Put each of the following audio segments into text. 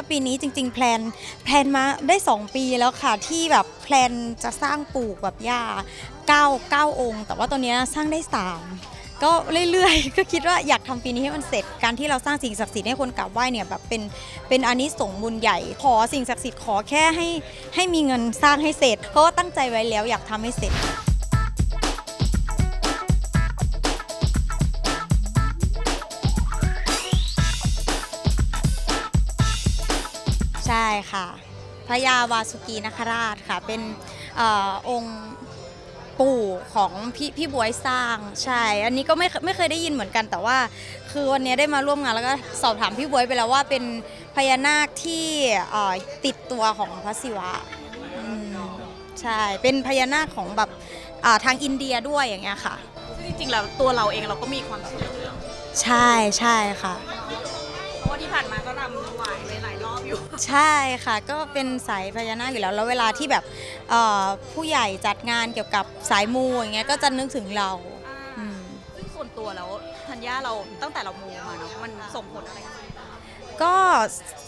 ็ปีนี้จริง ๆ แพลนแพลนมาได้ 2 ปีแล้วค่ะ ที่แบบแพลนจะสร้างปลูกแบบย่า9 9 องค์ แต่ว่าตอนเนี้ยสร้างได้ 3 ก็เรื่อยๆ ก็คิดว่าอยากทำปีนี้ให้มันเสร็จ การที่เราสร้างสิ่งศักดิ์สิทธิ์ให้คนกราบไหว้เนี่ยแบบเป็นเป็นอานิสงส์บุญใหญ่ ขอสิ่งศักดิ์สิทธิ์ขอแค่ให้ให้มีเงินสร้างให้เสร็จ เพราะว่าตั้งใจไว้แล้วอยากทำให้เสร็จ ใช่ค่ะ พระยาวาสุกีนคราชค่ะ เป็นเออองค์ปู่ของพี่พี่บวยสร้างใช่ อันนี้ก็ไม่เคไม่เคยได้ยินเหมือนกัน แต่ว่าคือวันนี้ได้มาร่วมงานแล้วก็สอบถามพี่บวยไปแล้วว่าเป็นพญานาคที่เอ่อติดตัวของพระศิวะอืมใช่เป็นพญานาคของแบบอ่าทางอินเดียด้วยอย่างเงี้ยค่ะ ซึ่งจริงๆแล้วตัวเราเองเราก็มีความเชื่อใช่ใช่ค่ะ เพราะว่าที่ผ่านมาก็รำถวายไปหลายร อบอยู่ ใช่ค่ะ ก็เป็นสายพญานาคอยู่แล้ว แล้วเวลาที่แบบเอ่อผู้ใหญ่จัดงานเกี่ยวกับสายมูอย่างเงี้ยก็จะนึกถึงเราอืมซึ่งส่วนตัวแล้วธัญญาเราตั้งแต่เรามูมาเนาะมันส่งผลอะไรกับก็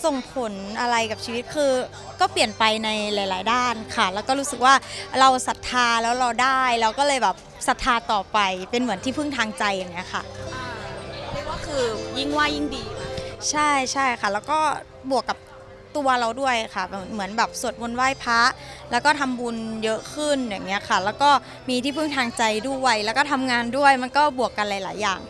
ส่งผลอะไรกับชีวิตคือ ก็เปลี่ยนไปในหลาย ๆ ด้านค่ะ แล้วก็รู้สึกว่าเราศรัทธาแล้วเราได้เราก็เลยแบบศรัทธาต่อไปเป็นเหมือนที่พึ่งทางใจอย่างเงี้ยค่ะเรียกว่าคือยิ่งไหว่ายิ่งดีไหมใช่ใช่ค่ะ แล้วก็บวกกับ ตัวเราด้วยค่ะเหมือนแบบสวดมนต์ไหว้พระ แล้วก็ทำบุญเยอะขึ้นอย่างเงี้ยค่ะ แล้วก็มีที่พึ่งทางใจด้วยแล้วก็ทำงานด้วยมันก็บวกกันหลาย ๆ อย่าง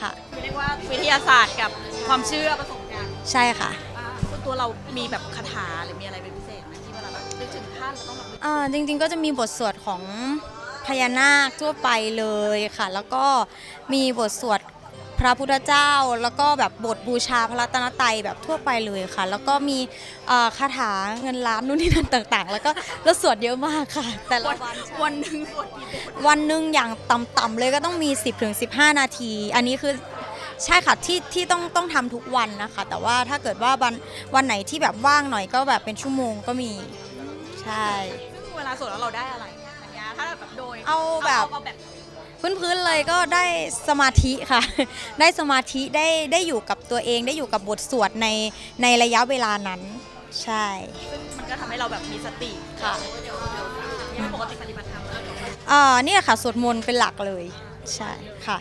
ค่ะคือเรียกว่าวิทยาศาสตร์กับความเชื่อประสบการณ์ใช่ค่ะ อ่าส่วนตัวเรามีแบบคาถาหรือมีอะไรเป็นพิเศษไหมที่เวลาแบบนึกถึงท่านเราต้องแบบนึกอ่าจริงๆก็จะมีบทสวดของพญานาคทั่วไปเลยค่ะ แล้วก็มีบทสวด พระพุทธเจ้า แล้วก็แบบบทบูชาพระรัตนตรัยแบบทั่วไปเลยค่ะ แล้วก็มีเอ่อคาถาเงินล้านนู่นนี่นั่นต่างๆ แล้วก็แล้วสวดเยอะมากค่ะ แต่ละวันวันหนึ่งสวดกี่บทวันหนึ่งอย่างต่ำๆเลยก็ต้องมี 10ถึง15 นาที อันนี้คือ ใช่ค่ะที่ที่ต้องต้องทำทุกวันนะคะ แต่ว่าถ้าเกิดว่าวันวันไหนที่แบบว่างหน่อยก็แบบเป็นชั่วโมงก็มีใช่ ซึ่งเวลาสวดแล้วเราได้อะไรธัญญาถ้าแบบโดยเอาแบบ เอาแบบ พื้นๆเลยก็ได้สมาธิค่ะ ได้สมาธิได้ได้อยู่กับตัวเอง ได้อยู่กับบทสวดในในระยะเวลานั้น ใช่ ซึ่งมันก็ทำให้เราแบบมีสติค่ะยังปกติปฏิบัติธรรมอ่าเนี่ยค่ะสวดมนต์เป็นหลักเลย ใช่ค่ะ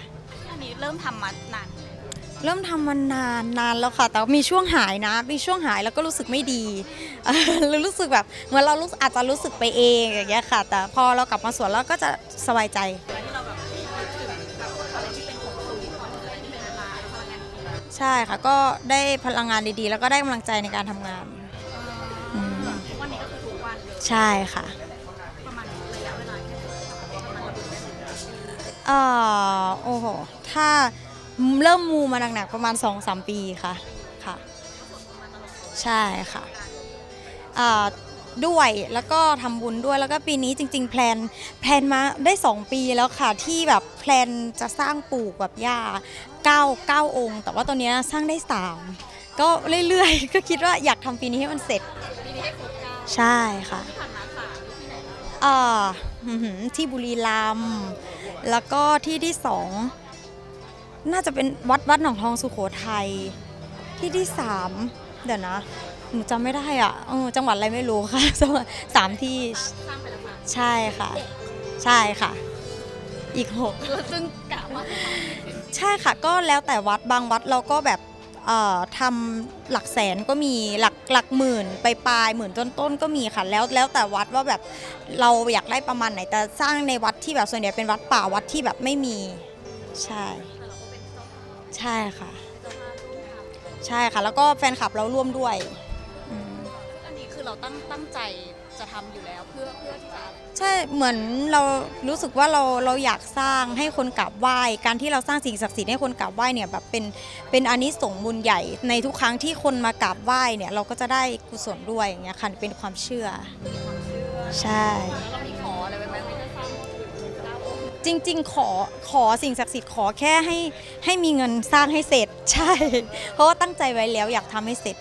อันนี้เริ่มทำมานานเริ่มทำมานานนานแล้วค่ะ แต่ว่ามีช่วงหายนะ มีช่วงหายแล้วก็รู้สึกไม่ดีเออรู้สึกแบบเหมือนเรารู้อาจจะรู้สึกไปเองอย่างเงี้ยค่ะ แต่พอเรากลับมาสวดแล้วก็จะสบายใจ ใช่ค่ะ ก็ได้พลังงานดีๆ แล้วก็ได้กำลังใจในการทำงานอืมวันนี้ก็คือทุกวันเลยใช่ค่ะประมาณระยะเวลาแค่ไหนประมาณระบุได้ไหมเอ่อโอ้โห ถ้าเริ่มมูมาหนักๆประมาณ 2-3 ปีค่ะค่ะ ใช่ค่ะอ่าด้วยแล้วก็ทำบุญด้วยแล้วก็ปีนี้จริง ๆ แพลนแพลนมาได้ 2 ปีแล้วค่ะที่แบบแพลนจะสร้างปลูกแบบย่า 9 9 องค์ แต่ว่าตอนเนี้ยสร้างได้ 3 ก็เรื่อยๆ ก็คิดว่าอยากทำปีนี้ให้มันเสร็จ ปีนี้ให้ครบเก้าใช่ค่ะที่ผ่านมาสามที่ไหนบ้างเอ่อหือหือที่บุรีรัมย์แล้วก็ที่ที่สองน่าจะเป็นวัดวัดหนองทองสุโขทัยที่ที่สามเดี๋ยวนะหนูจำไม่ได้อะเออจังหวัดอะไรไม่รู้ค่ะสามสามที่สร้างไปแล้วค่ะใช่ค่ะ ใช่ค่ะ อีกหกซึ่งกะว่า ใช่ค่ะก็แล้วแต่วัดบางวัดเราก็แบบเอ่อทำหลักแสนก็มีหลักหลักหมื่นไปปลายหมื่นต้นต้นๆก็มีค่ะแล้วแล้วแต่วัดว่าแบบเราอยากได้ประมาณไหนแต่สร้างในวัดที่แบบส่วนใหญ่เป็นวัดป่าวัดที่แบบไม่มีใช่ ใช่ค่ะ ใช่ค่ะ แล้วก็แฟนคลับเราร่วมด้วย เราตั้งตั้งใจจะทำอยู่แล้วเพื่อเพื่อที่จะใช่เหมือนเรารู้สึกว่าเราเราอยากสร้างให้คนกราบไหว้การที่เราสร้างสิ่งศักดิ์สิทธิ์ให้คนกราบไหว้เนี่ยแบบเป็นเป็นอานิสงส์บุญใหญ่ในทุกครั้งที่คนมากราบไหว้เนี่ยเราก็จะได้กุศลด้วยอย่างเงี้ยค่ะเป็นความเชื่อใช่ แล้วเรามีขออะไรไว้ไหมไม่ได้สร้างเก้าองค์จริง ๆ ขอขอสิ่งศักดิ์สิทธิ์ขอแค่ให้ให้มีเงินสร้างให้เสร็จใช่ เพราะว่าตั้งใจไว้แล้วอยากทำให้เสร็จ